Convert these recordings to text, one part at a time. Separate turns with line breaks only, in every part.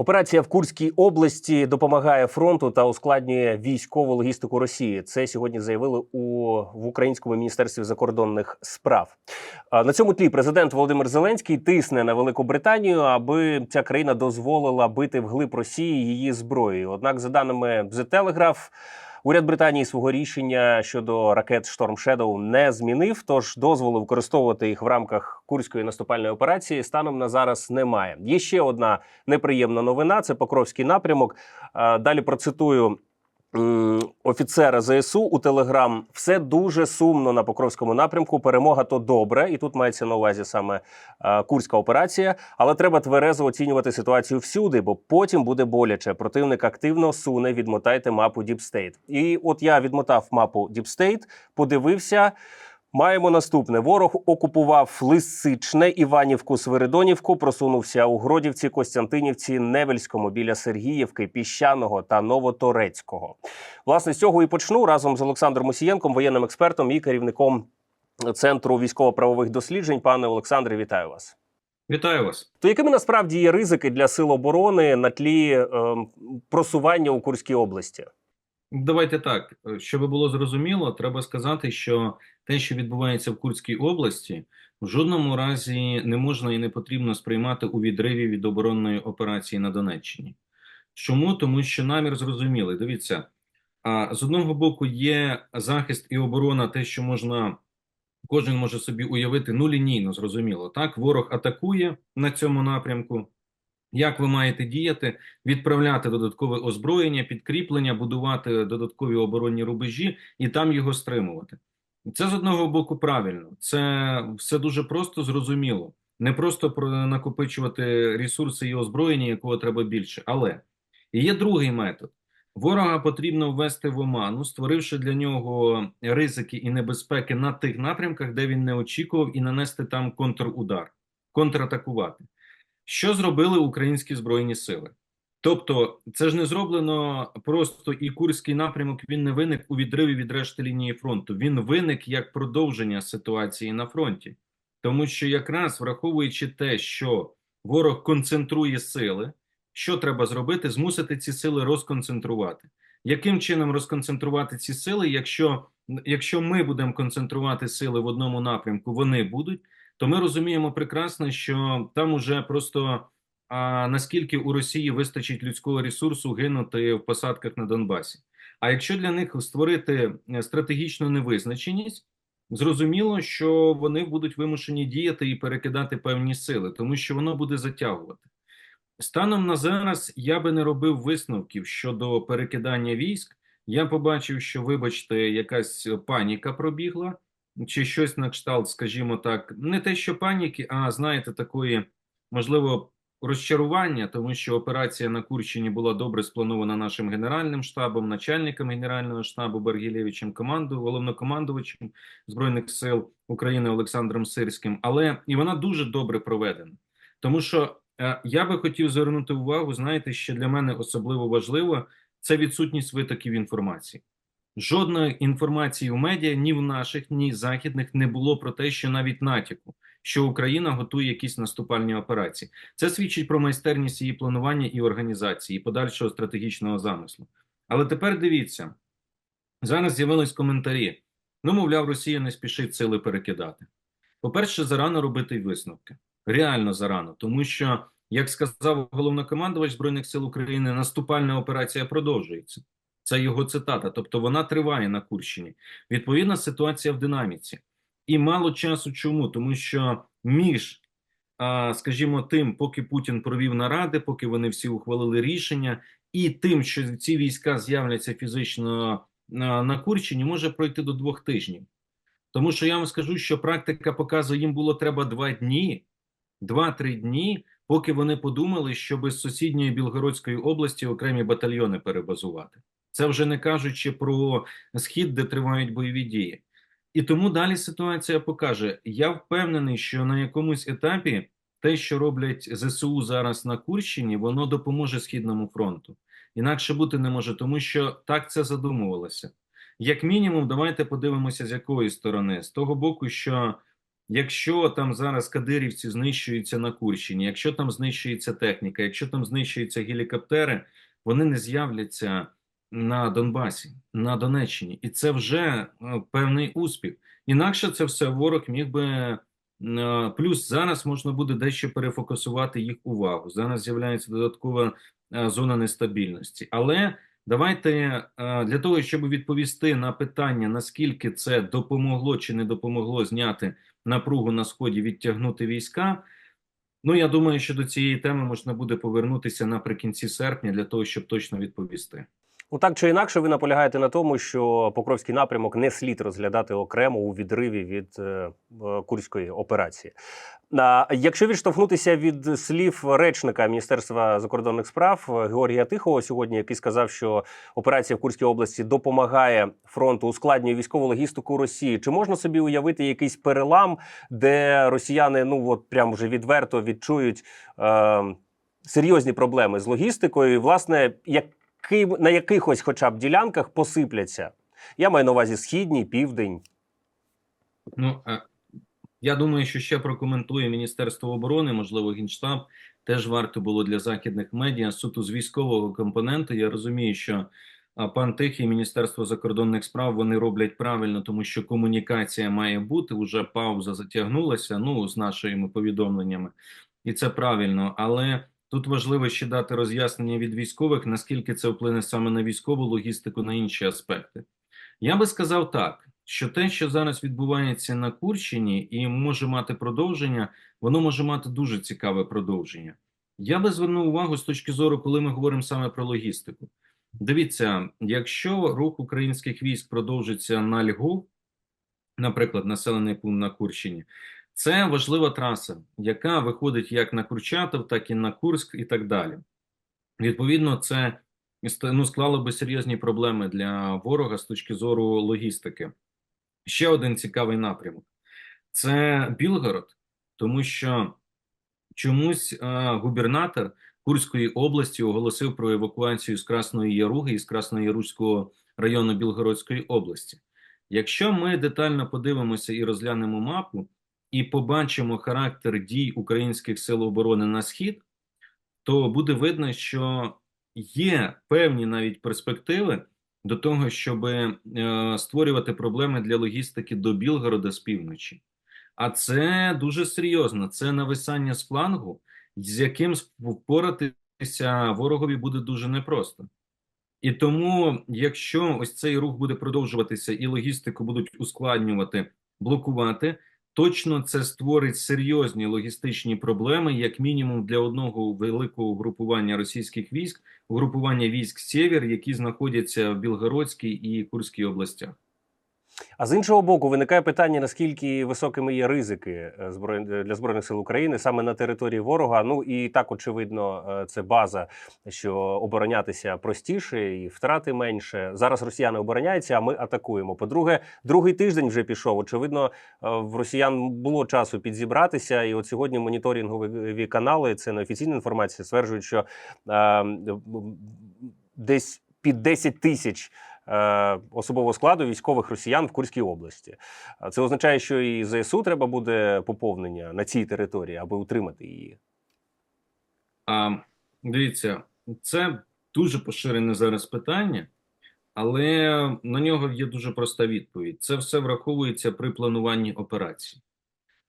Операція в Курській області допомагає фронту та ускладнює військову логістику Росії. Це сьогодні заявили у в українському міністерстві закордонних справ. На цьому тлі президент Володимир Зеленський тисне на Велику Британію, аби ця країна дозволила бити вглиб Росії її зброєю. Однак, за даними The Telegraph, Уряд Британії свого рішення щодо ракет Storm Shadow не змінив. Тож дозволу використовувати їх в рамках курської наступальної операції станом на зараз немає. Є ще одна неприємна новина: це Покровський напрямок. Далі процитую. М, Офіцера ЗСУ у Телеграм все дуже сумно на Покровському напрямку. Перемога то добре, і тут мається на увазі саме е, курська операція. Але треба тверезо оцінювати ситуацію всюди, бо потім буде боляче. Противник активно суне. Відмотайте мапу Діпстейт. І от я відмотав мапу Діпстейт, подивився. Маємо наступне: ворог окупував Лисичне, Іванівку, Свиридонівку, просунувся у Гродівці, Костянтинівці, Невельському біля Сергіївки, Піщаного та Новоторецького. Власне, з цього і почну разом з Олександром Мусієнком, воєнним експертом і керівником центру військово-правових досліджень. Пане Олександре, вітаю вас.
Вітаю вас.
То якими насправді є ризики для сил оборони на тлі ем, просування у Курській області?
Давайте так, щоб було зрозуміло, треба сказати, що те, що відбувається в Курській області, в жодному разі не можна і не потрібно сприймати у відриві від оборонної операції на Донеччині. Чому? Тому що намір зрозумілий. Дивіться, а з одного боку є захист і оборона, те, що можна. Кожен може собі уявити ну лінійно, зрозуміло. Так, ворог атакує на цьому напрямку. Як ви маєте діяти, відправляти додаткове озброєння, підкріплення, будувати додаткові оборонні рубежі і там його стримувати? Це з одного боку правильно, це все дуже просто зрозуміло. Не просто про накопичувати ресурси і озброєння, якого треба більше, але є другий метод. Ворога потрібно ввести в оману, створивши для нього ризики і небезпеки на тих напрямках, де він не очікував, і нанести там контрудар, контратакувати. Що зробили українські збройні сили? Тобто, це ж не зроблено просто і Курський напрямок він не виник у відриві від решти лінії фронту. Він виник як продовження ситуації на фронті, тому що якраз враховуючи те, що ворог концентрує сили, що треба зробити? Змусити ці сили розконцентрувати. Яким чином розконцентрувати ці сили? Якщо, якщо ми будемо концентрувати сили в одному напрямку, вони будуть то ми розуміємо прекрасно, що там уже просто а, наскільки у Росії вистачить людського ресурсу гинути в посадках на Донбасі. А якщо для них створити стратегічну невизначеність, зрозуміло, що вони будуть вимушені діяти і перекидати певні сили, тому що воно буде затягувати. Станом на зараз я би не робив висновків щодо перекидання військ. Я побачив, що, вибачте, якась паніка пробігла чи щось на кшталт, скажімо так, не те, що паніки, а знаєте, такої можливо розчарування, тому що операція на Курщині була добре спланована нашим генеральним штабом, начальником генерального штабу Бергілєвичем, команду, головнокомандувачем збройних сил України Олександром Сирським, але і вона дуже добре проведена, тому що е, я би хотів звернути увагу. Знаєте, що для мене особливо важливо це відсутність витоків інформації. Жодної інформації в медіа ні в наших, ні в західних не було про те, що навіть натяку, що Україна готує якісь наступальні операції. Це свідчить про майстерність її планування і організації, і подальшого стратегічного замислу. Але тепер дивіться зараз з'явились коментарі. Ну, мовляв, Росія не спішить сили перекидати. По-перше, зарано робити висновки. Реально зарано, тому що, як сказав головнокомандувач Збройних сил України, наступальна операція продовжується. Це його цитата, тобто вона триває на Курщині. Відповідна ситуація в динаміці. І мало часу чому? Тому що між, скажімо, тим, поки Путін провів наради, поки вони всі ухвалили рішення, і тим, що ці війська з'являться фізично на Курщині, може пройти до двох тижнів. Тому що я вам скажу, що практика показує, їм було треба два дні, два-три дні, поки вони подумали, щоб з сусідньої Білгородської області окремі батальйони перебазувати. Це вже не кажучи про схід, де тривають бойові дії. І тому далі ситуація покаже: я впевнений, що на якомусь етапі те, що роблять ЗСУ зараз на Курщині, воно допоможе Східному фронту. Інакше бути не може, тому що так це задумувалося. Як мінімум, давайте подивимося, з якої сторони, з того боку, що якщо там зараз кадирівці знищуються на Курщині, якщо там знищується техніка, якщо там знищуються гелікоптери, вони не з'являться на Донбасі, на Донеччині, і це вже е, певний успіх. Інакше це все ворог міг би. е, Плюс зараз можна буде дещо перефокусувати їх увагу. Зараз з'являється додаткова е, зона нестабільності. Але давайте для того, щоб відповісти на питання, наскільки це допомогло чи не допомогло зняти напругу на сході, відтягнути війська. Ну я думаю, що до цієї теми можна буде повернутися наприкінці серпня для того, щоб точно відповісти.
Ну так чи інакше, ви наполягаєте на тому, що Покровський напрямок не слід розглядати окремо у відриві від е, е, курської операції. А якщо відштовхнутися від слів речника Міністерства закордонних справ е, Георгія Тихого сьогодні, який сказав, що операція в Курській області допомагає фронту, ускладнює військову логістику Росії, чи можна собі уявити якийсь перелам, де росіяни ну от прям вже відверто відчують е, серйозні проблеми з логістикою, і власне як на якихось хоча б ділянках посипляться. Я маю на увазі східній, південь.
Ну е, я думаю, що ще прокоментує Міністерство оборони, можливо, Генштаб. Теж варто було для західних медіа суто з військового компоненту. Я розумію, що а, пан Тихий, Міністерство закордонних справ вони роблять правильно, тому що комунікація має бути. Уже пауза затягнулася. Ну з нашими повідомленнями, і це правильно. Але тут важливо ще дати роз'яснення від військових, наскільки це вплине саме на військову логістику, на інші аспекти. Я би сказав так, що те, що зараз відбувається на Курщині і може мати продовження, воно може мати дуже цікаве продовження. Я би звернув увагу з точки зору, коли ми говоримо саме про логістику. Дивіться, якщо рух українських військ продовжиться на Львов, наприклад, населений пункт на Курщині, це важлива траса, яка виходить як на Курчатов, так і на Курськ, і так далі. Відповідно, це ну, склало би серйозні проблеми для ворога з точки зору логістики. Ще один цікавий напрямок це Білгород, тому що чомусь е, губернатор Курської області оголосив про евакуацію з Красної Яруги і з Краснояруського району Білгородської області. Якщо ми детально подивимося і розглянемо мапу, і побачимо характер дій українських сил оборони на схід, то буде видно, що є певні навіть перспективи до того, щоб е, створювати проблеми для логістики до Білгорода з півночі. А це дуже серйозно. Це нависання з флангу, з яким впоратися ворогові буде дуже непросто. І тому, якщо ось цей рух буде продовжуватися і логістику будуть ускладнювати, блокувати, точно це створить серйозні логістичні проблеми, як мінімум для одного великого групування російських військ, угрупування військ Сєвєр, які знаходяться в Білгородській і Курській областях.
А з іншого боку, виникає питання, наскільки високими є ризики е, для збройних сил України саме на території ворога. Ну і так очевидно, е, це база, що оборонятися простіше і втрати менше. Зараз росіяни обороняються, а ми атакуємо. По-друге, другий тиждень вже пішов. Очевидно, е, в росіян було часу підзібратися, і от сьогодні моніторингові канали, це неофіційна інформація, стверджують, що е, десь під 10 тисяч. Е, особового складу військових росіян в Курській області. Це означає, що і ЗСУ треба буде поповнення на цій території, аби утримати її.
А дивіться, це дуже поширене зараз питання, але на нього є дуже проста відповідь. Це все враховується при плануванні операції.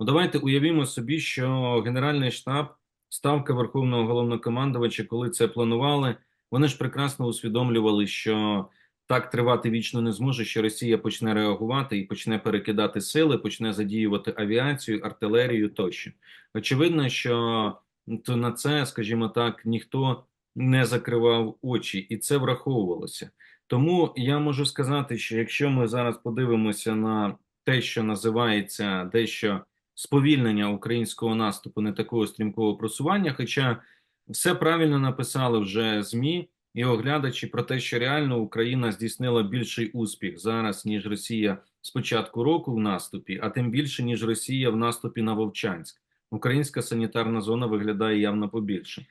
Ну, давайте уявімо собі, що Генеральний штаб, ставка Верховного головнокомандувача, коли це планували, вони ж прекрасно усвідомлювали, що так тривати вічно не зможе, що Росія почне реагувати і почне перекидати сили, почне задіювати авіацію, артилерію тощо. Очевидно, що то на це, скажімо так, ніхто не закривав очі, і це враховувалося. Тому я можу сказати, що якщо ми зараз подивимося на те, що називається дещо сповільнення українського наступу, не такого стрімкого просування, хоча все правильно написали вже ЗМІ і оглядачі про те, що реально Україна здійснила більший успіх зараз, ніж Росія з початку року в наступі, а тим більше, ніж Росія в наступі на Вовчанськ. Українська санітарна зона виглядає явно побільше.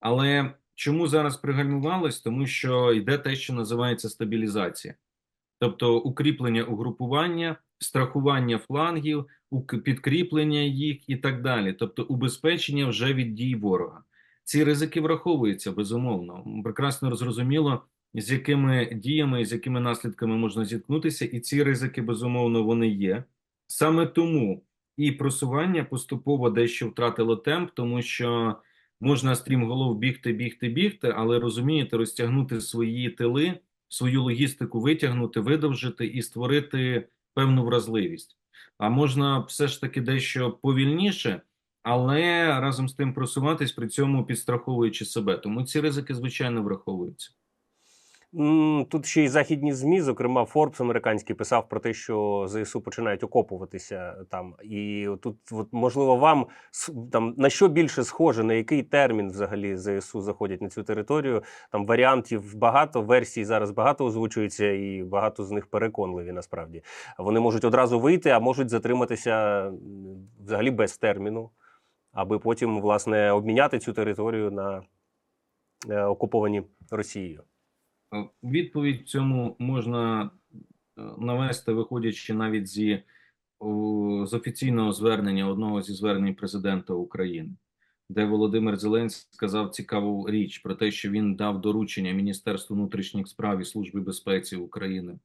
Але чому зараз пригальмувалось? Тому що йде те, що називається стабілізація, тобто укріплення угрупування, страхування флангів, підкріплення їх і так далі, тобто убезпечення вже від дій ворога. Ці ризики враховуються безумовно. Прекрасно зрозуміло, з якими діями з якими наслідками можна зіткнутися, і ці ризики безумовно вони є. Саме тому і просування поступово дещо втратило темп, тому що можна стрімголов бігти, бігти, бігти, але розумієте, розтягнути свої тили, свою логістику витягнути, видовжити і створити певну вразливість. А можна все ж таки дещо повільніше, але разом з тим просуватись, при цьому підстраховуючи себе. Тому ці ризики, звичайно, враховуються.
Тут ще й західні змі, зокрема Форбс американський писав про те, що ЗСУ починають окопуватися там. І тут, от, можливо, вам там на що більше схоже, на який термін взагалі ЗСУ заходять на цю територію? Там варіантів багато, версій зараз багато озвучується, і багато з них переконливі. Насправді вони можуть одразу вийти, а можуть затриматися взагалі без терміну, аби потім власне обміняти цю територію на е, окуповані Росією.
Е, Відповідь цьому можна е, навести, виходячи навіть зі з офіційного звернення одного зі звернень президента України, де Володимир Зеленський сказав цікаву річ про те, що він дав доручення Міністерству внутрішніх справ і Службі безпеці України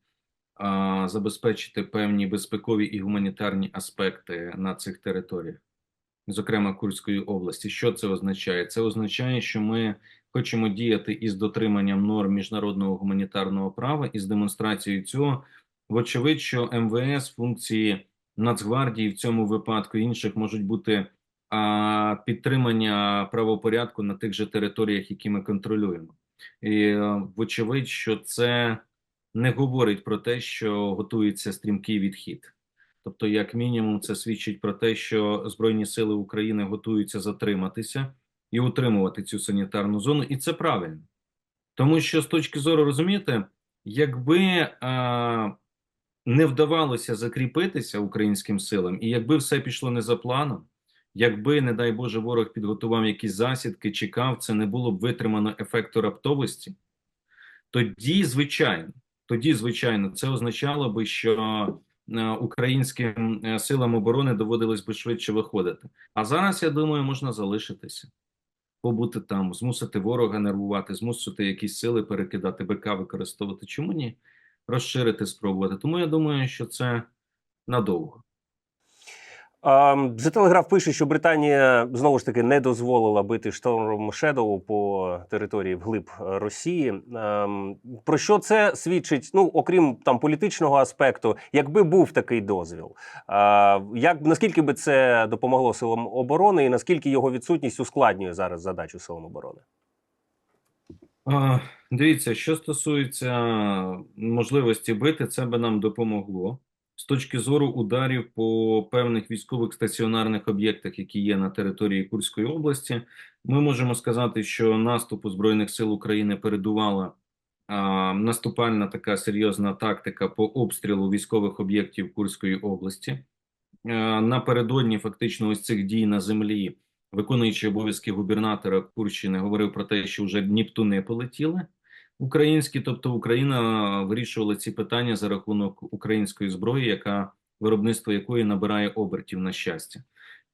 забезпечити певні безпекові і гуманітарні аспекти на цих територіях, зокрема Курської області. Що це означає? Це означає, що ми хочемо діяти із дотриманням норм міжнародного гуманітарного права і з демонстрацією цього. Вочевидь, що МВС функції Нацгвардії в цьому випадку інших можуть бути а, підтримання правопорядку на тих же територіях, які ми контролюємо. І е, вочевидь, що це не говорить про те, що готується стрімкий відхід. Тобто, як мінімум, це свідчить про те, що Збройні сили України готуються затриматися і утримувати цю санітарну зону, і це правильно. Тому що з точки зору розумієте, якби а, не вдавалося закріпитися українським силам, і якби все пішло не за планом, якби, не дай Боже, ворог підготував якісь засідки, чекав, це не було б витримано ефекту раптовості, тоді, звичайно, тоді, звичайно, це означало би, що українським е, силам оборони доводилось би швидше виходити. А зараз, я думаю, можна залишитися побути там, змусити ворога нервувати, змусити якісь сили перекидати БК, використовувати. Чому ні? Розширити, спробувати. Тому я думаю, що це надовго.
The Telegraph пише, що Британія знову ж таки не дозволила бити Storm Shadow по території вглиб е, Росії. Про що це свідчить? Ну, окрім там політичного аспекту, якби був такий дозвіл, як наскільки би це допомогло силам оборони, і наскільки його відсутність ускладнює зараз задачу силам оборони?
Дивіться, що стосується можливості бити, це би нам допомогло з точки зору ударів по певних військових стаціонарних об'єктах, які є на території Курської області. Ми можемо сказати, що наступу Збройних сил України передувала а, наступальна така серйозна тактика по обстрілу військових об'єктів Курської області. Е, Напередодні фактично ось цих дій на землі виконуючий обов'язки губернатора Курщини говорив про те, що вже Дніптуни полетіли українські, тобто Україна вирішувала ці питання за рахунок української зброї, яка виробництво якої набирає обертів на щастя.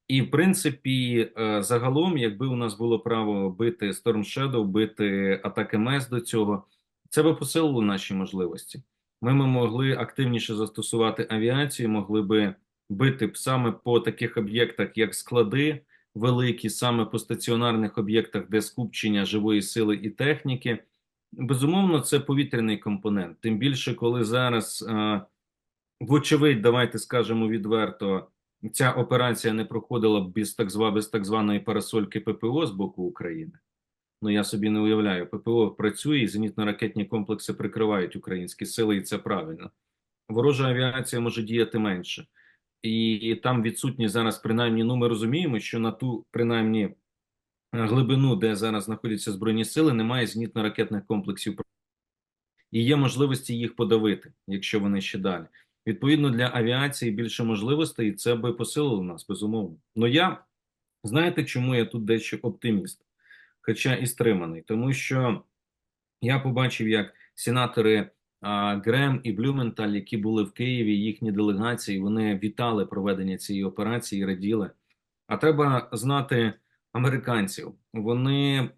І в принципі, е, загалом, якби у нас було право бити Storm Shadow, бити атаки МЕС до цього, це би посилило наші можливості. Ми, ми могли активніше застосувати авіацію, могли би бити саме по таких об'єктах, як склади великі, саме по стаціонарних об'єктах, де скупчення живої сили і техніки. Безумовно, це повітряний компонент. Тим більше, коли зараз, е, вочевидь, давайте скажемо відверто, ця операція не проходила б без так, зва, без так званої парасольки ППО з боку України. Ну, я собі не уявляю, ППО працює, і зенітно-ракетні комплекси прикривають українські сили, і це правильно. Ворожа авіація може діяти менше. І, і там відсутні зараз, принаймні, ну ми розуміємо, що на ту принаймні глибину, де зараз знаходяться збройні сили, немає зенітно-ракетних комплексів і є можливості їх подавити, якщо вони ще далі. Відповідно, для авіації більше можливостей, і це би посилило нас, безумовно. Ну я знаєте, чому я тут дещо оптиміст, хоча і стриманий, тому що я побачив, як сенатори а, Грем і Блюменталь, які були в Києві, їхні делегації, вони вітали проведення цієї операції, раділи. А треба знати американців. Вони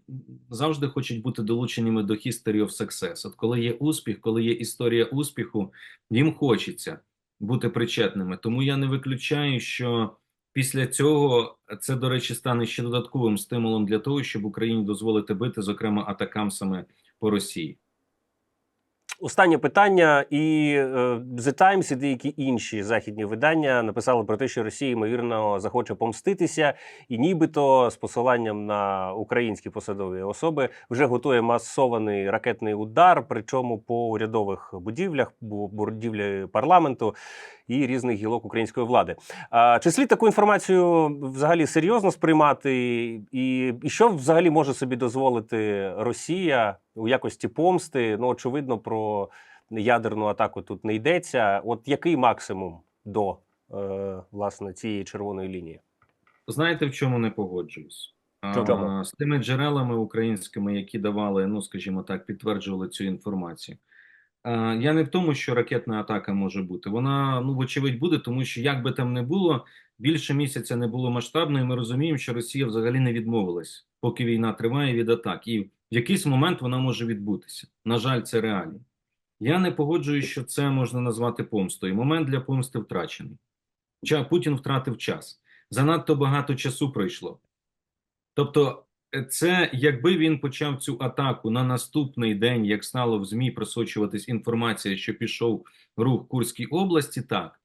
завжди хочуть бути долученими до history of success. От коли є успіх, коли є історія успіху, їм хочеться бути причетними. Тому я не виключаю, що після цього це, до речі, стане ще додатковим стимулом для того, щоб Україні дозволити бити, зокрема, атакамсами по Росії.
Останнє питання, і е, The Times і деякі інші західні видання написали про те, що Росія ймовірно захоче помститися, і нібито з посиланням на українські посадові особи вже готує масований ракетний удар, причому по урядових будівлях, бу- будівлі парламенту і різних гілок української влади. А, чи слід таку інформацію взагалі серйозно сприймати, і, і що взагалі може собі дозволити Росія у якості помсти? Ну, очевидно, про ядерну атаку тут не йдеться. От який максимум до е, власне цієї червоної лінії?
Знаєте, в чому не погоджуюсь?
Чому?
А, З тими джерелами українськими, які давали, ну скажімо так, підтверджували цю інформацію. А, Я не в тому, що ракетна атака може бути. Вона, ну, вочевидь, буде, тому що як би там не було, більше місяця не було масштабно, і ми розуміємо, що Росія взагалі не відмовилась, поки війна триває від атак. І в якийсь момент вона може відбутися. На жаль, це реалії. Я не погоджуюсь, що це можна назвати помстою. Момент для помсти втрачений. Путін втратив час. Занадто багато часу пройшло. Тобто, е, це якби він почав цю атаку на наступний день, як стало в ЗМІ просочуватись інформація, що пішов рух Курській області, так.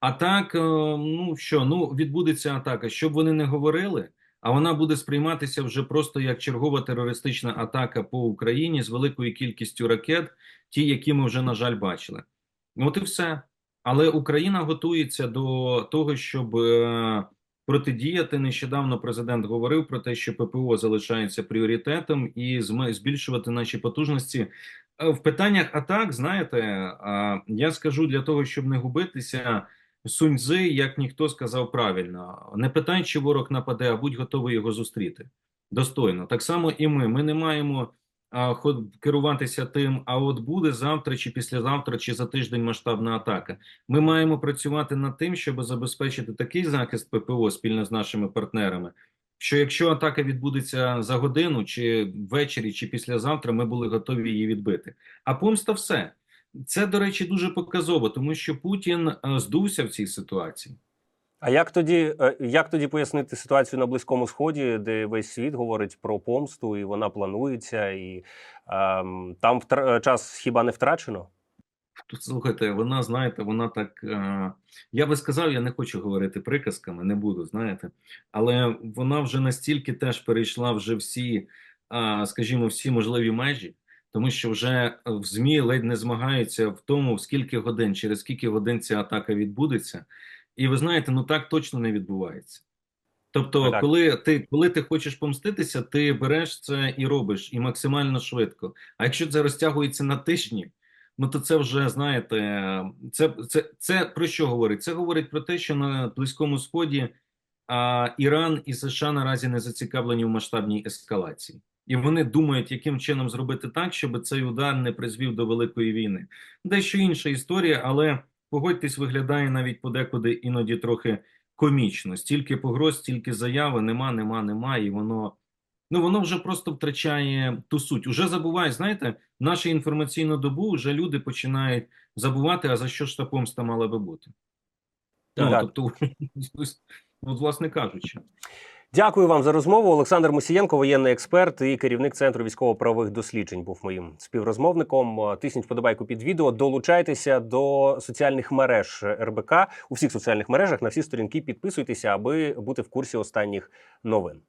А так, е, ну що, ну відбудеться атака. Щоб вони не говорили, а вона буде сприйматися вже просто як чергова терористична атака по Україні з великою кількістю ракет, ті, які ми вже, на жаль, бачили. От і все. Але Україна готується до того, щоб е, протидіяти. Нещодавно президент говорив про те, що ППО залишається пріоритетом і збільшувати наші потужності. Е, В питаннях атак, знаєте, я скажу для того, щоб не губитися. Суньцзи, як ніхто сказав правильно, не питай, чи ворог нападе, а будь готовий його зустріти. Достойно. Так само і ми. Ми не маємо керуватися тим, а от буде завтра, чи післязавтра, чи за тиждень масштабна атака. Ми маємо працювати над тим, щоб забезпечити такий захист ППО спільно з нашими партнерами, що якщо атака відбудеться за годину, чи ввечері, чи післязавтра, ми були готові її відбити. А помста все. Це, до речі, дуже показово, тому що Путін е, здувся в цій ситуації.
А як тоді, е, як тоді пояснити ситуацію на Близькому Сході, де весь світ говорить про помсту, і вона планується, і ем, там втра- час хіба не втрачено?
Слухайте, вона, знаєте, вона так. Е, я би сказав, я не хочу говорити приказками, не буду, знаєте, але вона вже настільки теж перейшла вже всі, е, скажімо, всі можливі межі, тому що вже в ЗМІ ледь не змагаються в тому, в скільки годин, через скільки годин ця атака відбудеться. І ви знаєте, ну так точно не відбувається. Тобто,
Так.
коли ти, коли ти хочеш помститися, ти береш це і робиш, і максимально швидко. А якщо це розтягується на тижні, ну то це вже знаєте, це, це, це про що говорить? Це говорить про те, що на Близькому Сході а, Іран і США наразі не зацікавлені в масштабній ескалації. І вони думають, яким чином зробити так, щоб цей удар не призвів до великої війни. Дещо інша історія, але погодьтесь, виглядає навіть подекуди іноді трохи комічно. Стільки погроз, стільки заяви, нема, нема, нема, і воно. Ну, воно вже просто втрачає ту суть. Уже забувають, знаєте, в нашу інформаційну добу вже люди починають забувати, а за що ж та помста мала би бути. Ну,
Так.
тобто, от, власне кажучи.
Дякую вам за розмову. Олександр Мусієнко, воєнний експерт і керівник центру військово-правових досліджень, був моїм співрозмовником. Тисніть вподобайку під відео. Долучайтеся до соціальних мереж РБК у всіх соціальних мережах на всі сторінки. Підписуйтеся, аби бути в курсі останніх новин.